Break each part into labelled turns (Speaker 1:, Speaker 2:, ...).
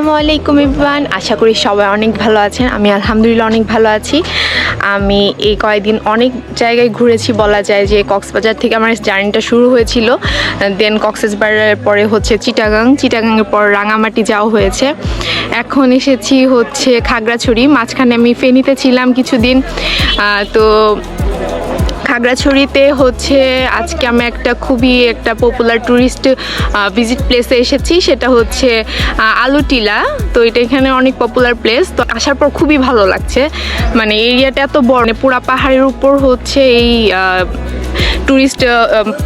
Speaker 1: আসসালামু আলাইকুম ইবান আশা করি সবাই অনেক ভালো আছেন। আমি আলহামদুলিল্লাহ অনেক ভালো আছি। আমি এই কয়েকদিন অনেক জায়গায় ঘুরেছি, বলা যায় যে কক্সবাজার থেকে আমার জার্নিটা শুরু হয়েছিল। দেন কক্সবাজারের পরে হচ্ছে চিটাগাং। চিটাগাংয়ের পর রাঙামাটি যাওয়া হয়েছে। এখন এসেছি হচ্ছে খাগড়াছড়ি। মাঝখানে আমি ফেনীতে ছিলাম কিছুদিন। তো খাগড়াছড়িতে হচ্ছে আজকে আমি একটা খুবই একটা পপুলার ট্যুরিস্ট ভিজিট প্লেসে এসেছি, সেটা হচ্ছে আলু আলুটিলা। তো এটা এখানে অনেক পপুলার প্লেস তো আসার পর খুবই ভালো লাগছে। মানে এরিয়াটা এত বড় মানে পুরা পাহাড়ের উপর হচ্ছে এই ট্যুরিস্ট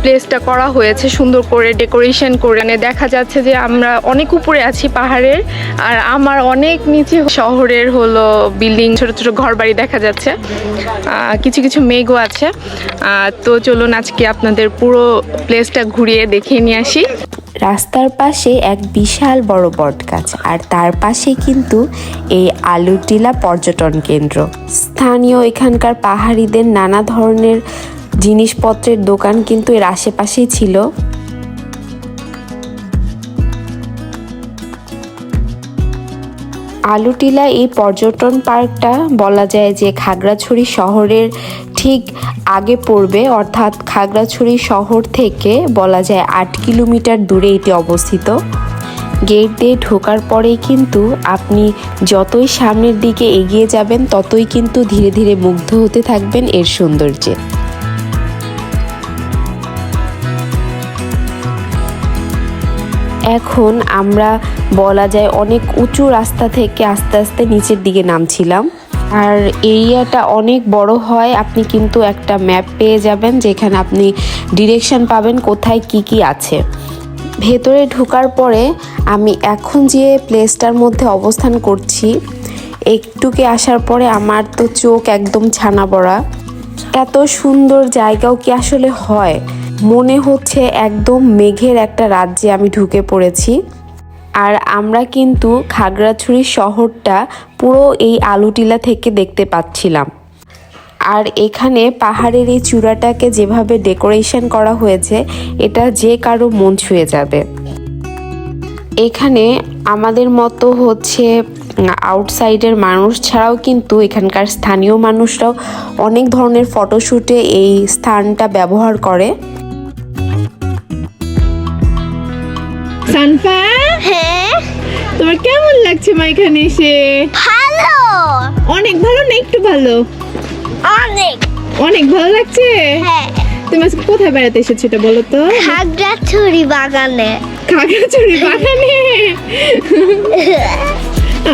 Speaker 1: প্লেসটা করা হয়েছে, সুন্দর করে ডেকোরেশন করে মানে দেখা যাচ্ছে যে আমরা অনেক উপরে আছি পাহাড়ের, আর আমার অনেক নিচে শহরের হলো বিল্ডিং ছোট ছোট ঘর বাড়ি দেখা যাচ্ছে। কিছু কিছু মেঘও আছে। তো চলুন আজকে আপনাদের পুরো প্লেসটা ঘুরিয়ে দেখিয়ে নিয়ে আসি।
Speaker 2: রাস্তার পাশে এক বিশাল বড় বটগাছ, আর তার পাশে কিন্তু এই আলুটিলা পর্যটন কেন্দ্র। স্থানীয় এখানকার পাহাড়িদের নানা ধরনের জিনিসপত্রের দোকান কিন্তু এর আশেপাশেই ছিল। আলুটিলা এই পর্যটন পার্কটা বলা যায় যে খাগড়াছড়ি শহরের ঠিক আগে পড়বে, অর্থাৎ খাগড়াছড়ি শহর থেকে বলা যায় আট কিলোমিটার দূরে এটি অবস্থিত। গেট দিয়ে ঢোকার পরেই কিন্তু আপনি যতই সামনের দিকে এগিয়ে যাবেন, ততই কিন্তু ধীরে ধীরে মুগ্ধ হতে থাকবেন এর সৌন্দর্যে। এখন আমরা, বলা যায়, অনেক উঁচু রাস্তা থেকে আস্তে আস্তে নিচের দিকে নামছিলাম। আর এরিয়াটা অনেক বড় হয়, আপনি কিন্তু একটা ম্যাপ পেয়ে যাবেন যেখানে আপনি ডিরেকশন পাবেন কোথায় কি কি আছে। ভেতরে ঢোকার পরে আমি এখন যে প্লেসটার মধ্যে অবস্থান করছি, একটুকে আসার পরে আমার তো চোখ একদম ছানা বড়া এত সুন্দর জায়গাও কি আসলে হয়? মনে হচ্ছে একদম মেঘের একটা রাজ্যে আমি ঢুকে পড়েছি। আর আমরা কিন্তু খাগড়াছড়ি শহরটা পুরো এই আলুটিলা থেকে দেখতে পাচ্ছিলাম। আর এখানে পাহাড়ের এই চূড়াটাকে যেভাবে ডেকোরেশন করা হয়েছে, এটা যে কারও মন ছুঁয়ে যাবে। এখানে আমাদের মতো হচ্ছে আউটসাইডের মানুষ ছাড়াও কিন্তু এখানকার স্থানীয় মানুষরাও অনেক ধরনের ফটোশ্যুটে এই স্থানটা ব্যবহার করে।
Speaker 1: সানফা
Speaker 3: হ্যাঁ।
Speaker 1: তোমার কেমন লাগছে মা এখানে এসে?
Speaker 3: ভালো।
Speaker 1: অনেক ভালো না একটু ভালো?
Speaker 3: অনেক।
Speaker 1: অনেক ভালো লাগছে?
Speaker 3: হ্যাঁ।
Speaker 1: তুমি আজকে কোথায় বেড়াতে এসেছ এটা বলো তো?
Speaker 3: খাগড়াছড়ি বাগানে।
Speaker 1: খাগড়াছড়ি বাগানে?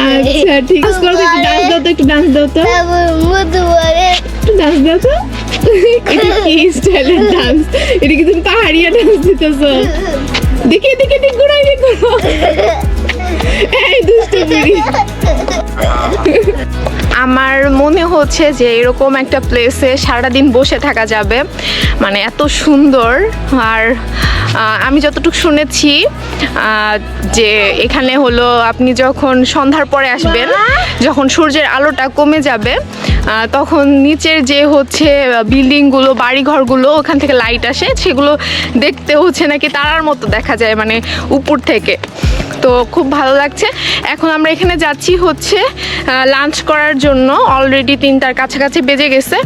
Speaker 1: আচ্ছা ঠিক আছে করো একটু ডান্স দাও তো একটু ডান্স দাও তো। একটু ডান্স দাও তো। এটা কি স্টাইলের ডান্স এটা কি তুমি পাহাড়িয়া ডান্স দিতেছো? দেখি দেখি দেখি ঘুরাই দেখো এই দুষ্ট বুড়ি। আমার মনে হচ্ছে যে এরকম একটা প্লেসে সারাদিন বসে থাকা যাবে। মানে এত সুন্দর। আর আমি যতটুকু শুনেছি যে এখানে হলো আপনি যখন সন্ধ্যার পরে আসবেন যখন সূর্যের আলোটা কমে যাবে তখন নিচের যে হচ্ছে বিল্ডিংগুলো, বাড়িঘরগুলো, ওখান থেকে লাইট আসে, সেগুলো দেখতে হচ্ছে নাকি তারার মতো দেখা যায় মানে উপর থেকে। তো খুব ভালো লাগছে। এখন আমরা এখানে যাচ্ছি হচ্ছে লাঞ্চ করার জন্য। অলরেডি তিনটার কাছাকাছি বেজে গেছে।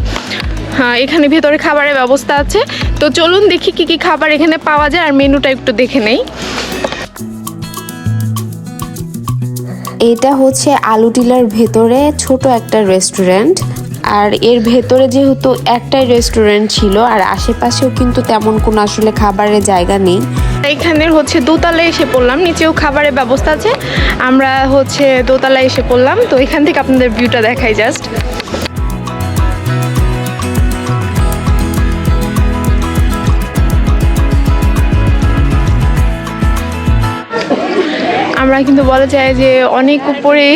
Speaker 1: হ্যাঁ এখানে ভেতরে খাবারের ব্যবস্থা আছে। তো চলুন দেখি কি কি খাবার এখানে পাওয়া যায়, আর মেনুটা একটু দেখে নেই।
Speaker 2: এটা হচ্ছে আলু টিলার ভেতরে ছোট একটা রেস্টুরেন্ট আর এর ভেতরে যেহেতু একটাই রেস্টুরেন্ট ছিল, আর আশেপাশেও কিন্তু তেমন কোনো আসলে খাবারের জায়গা নেই।
Speaker 1: এখানের হচ্ছে দোতলায় এসে পড়লাম, নিচেও খাবারের ব্যবস্থা আছে। আমরা হচ্ছে দোতলায় এসে পড়লাম, তো এখান থেকে আপনাদের ভিউটা দেখাই জাস্ট আমরা কিন্তু বলা যায় যে অনেক উপরে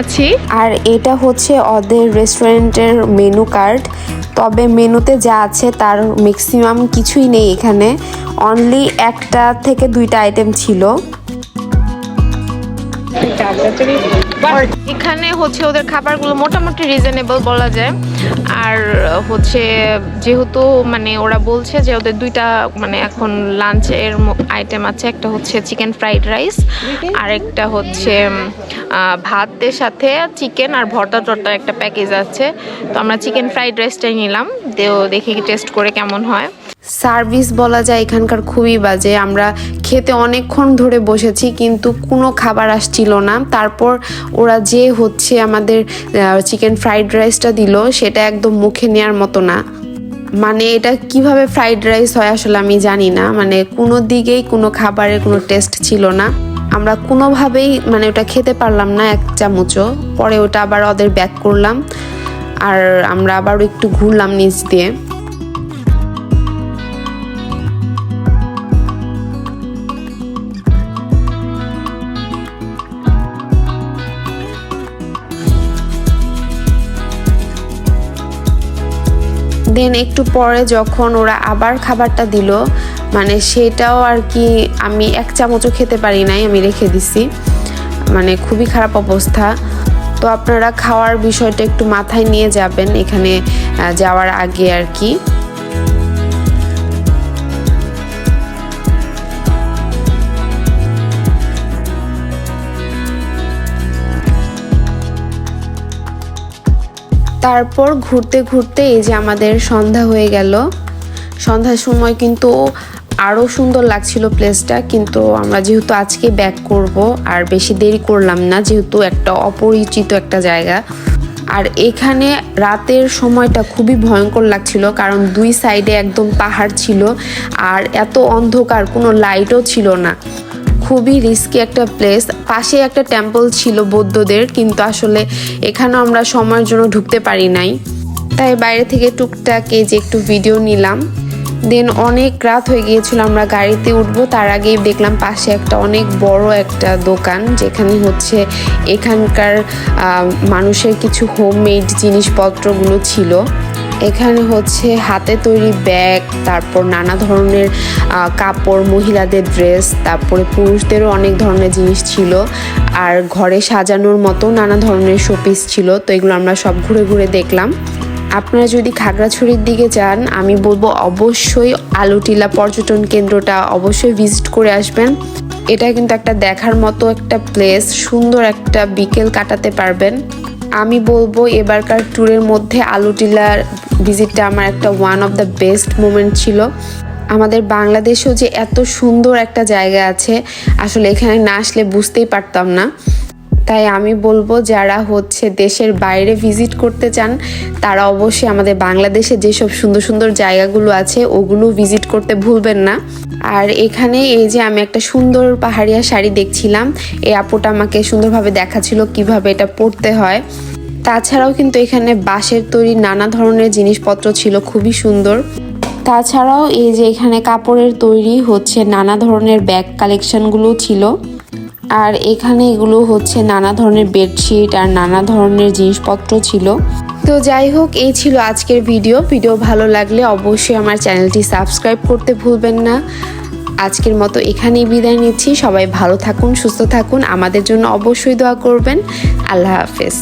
Speaker 1: আছি।
Speaker 2: আর এটা হচ্ছে ওদের রেস্টুরেন্টের মেনু কার্ড। তবে মেনুতে যা আছে তার ম্যাক্সিমাম কিছুই নেই এখানে। অনলি একটা থেকে দুইটা আইটেম ছিল।
Speaker 1: এখানে হচ্ছে ওদের খাবারগুলো মোটামুটি রিজনেবল বলা যায়। আর হচ্ছে যেহেতু মানে ওরা বলছে যে ওদের দুইটা মানে এখন লাঞ্চের আইটেম আছে একটা হচ্ছে চিকেন ফ্রাইড রাইস আর একটা হচ্ছে ভাতের সাথে চিকেন আর ভর্তা টর্তা একটা প্যাকেজ আছে। তো আমরা চিকেন ফ্রাইড রাইসটাই নিলাম। দেও দেখি টেস্ট করে কেমন হয়।
Speaker 2: সার্ভিস বলা যায়, এখানকার খুবই বাজে। আমরা খেতে অনেকক্ষণ ধরে বসেছি, কিন্তু কোনো খাবার আসছিল না। তারপর ওরা যে হচ্ছে আমাদের চিকেন ফ্রাইড রাইসটা দিল, সেটা একদম মুখে নেওয়ার মতো না। মানে এটা কীভাবে ফ্রাইড রাইস হয় আসলে আমি জানি না। মানে কোনো দিকেই কোনো খাবারের কোনো টেস্ট ছিল না। আমরা কোনোভাবেই মানে ওটা খেতে পারলাম না এক চামচও। পরে ওটা আবার ওদের ব্যাক করলাম। আর আমরা আবার একটু ঘুরলাম নিচ দিয়ে। দেন একটু পরে যখন ওরা আবার খাবারটা দিল মানে সেটাও আর কি আমি এক চামচও খেতে পারি নাই, আমি রেখে দিছি। মানে খুবই খারাপ অবস্থা। তো আপনারা খাওয়ার বিষয়টা একটু মাথায় নিয়ে যাবেন এখানে যাওয়ার আগে আর কি। তারপর ঘুরতে ঘুরতে এই যে আমাদের সন্ধ্যা হয়ে গেল। সন্ধ্যার সময় কিন্তু আরও সুন্দর লাগছিল প্লেসটা কিন্তু আমরা যেহেতু আজকে ব্যাক করব, আর বেশি দেরি করলাম না, যেহেতু একটা অপরিচিত একটা জায়গা। আর এখানে রাতের সময়টা খুবই ভয়ঙ্কর লাগছিল, কারণ দুই সাইডে একদম পাহাড় ছিল, আর এত অন্ধকার, কোনো লাইটও ছিল না। খুবই রিস্কি একটা প্লেস পাশে একটা টেম্পল ছিল বৌদ্ধদের, কিন্তু আসলে এখানেও আমরা সময়ের জন্য ঢুকতে পারি নাই। তাই বাইরে থেকে টুকটাকে যে একটু ভিডিও নিলাম। দেন অনেক রাত হয়ে গিয়েছিল, আমরা গাড়িতে উঠবো। তার আগেই দেখলাম পাশে একটা অনেক বড় একটা দোকান, যেখানে হচ্ছে এখানকার মানুষের কিছু হোমমেড জিনিসপত্রগুলো ছিল। এখানে হচ্ছে হাতে তৈরি ব্যাগ, তারপর নানা ধরনের কাপড়, মহিলাদের ড্রেস, তারপরে পুরুষদেরও অনেক ধরনের জিনিস ছিল। আর ঘরে সাজানোর মতো নানা ধরনের শোপিস ছিল, তো এগুলো আমরা সব ঘুরে ঘুরে দেখলাম। আপনারা যদি খাগড়াছড়ির দিকে যান, আমি বলব অবশ্যই আলুটিলা পর্যটন কেন্দ্রটা অবশ্যই ভিজিট করে আসবেন। এটা কিন্তু একটা দেখার মতো একটা প্লেস, সুন্দর একটা বিকেল কাটাতে পারবেন। আমি বলব এবারকার ট্যুরের মধ্যে আলু টিলার ভিজিটটা আমার একটা one of the best moment ছিল। আমাদের বাংলাদেশেও যে এত সুন্দর একটা জায়গা আছে, আসলে এখানে না আসলে বুঝতেই পারতাম না। তাই আমি বলব, যারা হচ্ছে দেশের বাইরে ভিজিট করতে চান, তারা অবশ্যই আমাদের বাংলাদেশে যেসব সুন্দর সুন্দর জায়গাগুলো আছে, ওগুলো ভিজিট করতে ভুলবেন না। আর এখানে এই যে আমি একটা সুন্দর পাহাড়িয়া শাড়ি দেখছিলাম, এই আপুটা আমাকে সুন্দরভাবে দেখাচ্ছিল কীভাবে এটা পরতে হয়। তাছাড়াও কিন্তু এখানে বাঁশের তৈরি নানা ধরনের জিনিসপত্র ছিল, খুবই সুন্দর। তাছাড়াও এই যে এখানে কাপড়ের তৈরি হচ্ছে নানা ধরনের ব্যাগ কালেকশনগুলো ছিল। আর এখানে এগুলো হচ্ছে নানা ধরনের বেডশিট আর নানা ধরনের জিনিসপত্র ছিল। তো যাই হোক, এই ছিল আজকের ভিডিও। ভিডিও ভালো লাগলে অবশ্যই আমার চ্যানেলটি সাবস্ক্রাইব করতে ভুলবেন না। আজকের মতো এখানেই বিদায় নিচ্ছি। সবাই ভালো থাকুন, সুস্থ থাকুন। আমাদের জন্য অবশ্যই দোয়া করবেন। আল্লাহ হাফেজ।